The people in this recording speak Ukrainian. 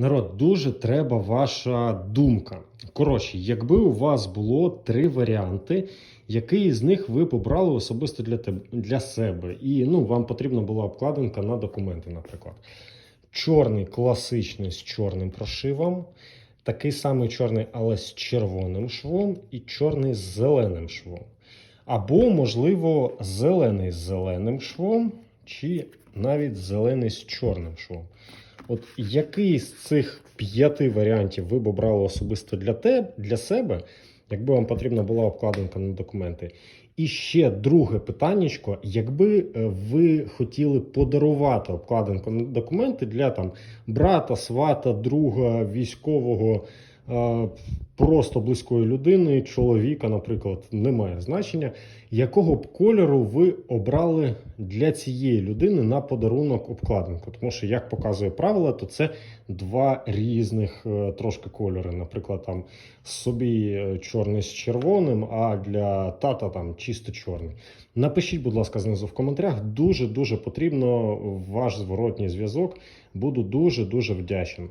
Народ, дуже треба ваша думка. Коротше, якби у вас було три варіанти, який з них ви побрали особисто для тебе для себе, і ну вам потрібна була обкладинка на документи, наприклад. Чорний класичний з чорним прошивом, такий самий чорний, але з червоним швом, і чорний з зеленим швом. Або, можливо, зелений з зеленим швом, чи навіть зелений з чорним швом. От який з цих п'яти варіантів ви б обрали особисто для те, для себе, якби вам потрібна була обкладинка на документи? І ще друге питаннячко: якби е, ви хотіли подарувати обкладинку на документи для там брата, свата, друга, військового, просто близької людини, чоловіка, наприклад, немає значення, якого б кольору ви обрали для цієї людини на подарунок обкладинку? Тому що, як показує правило, то це два різних е, трошки кольори. Наприклад, там собі е, чорний з червоним, а для тата там чисто чорний. Напишіть, будь ласка, знизу в коментарях. Дуже дуже потрібно ваш зворотній зв'язок. Буду дуже дуже вдячним.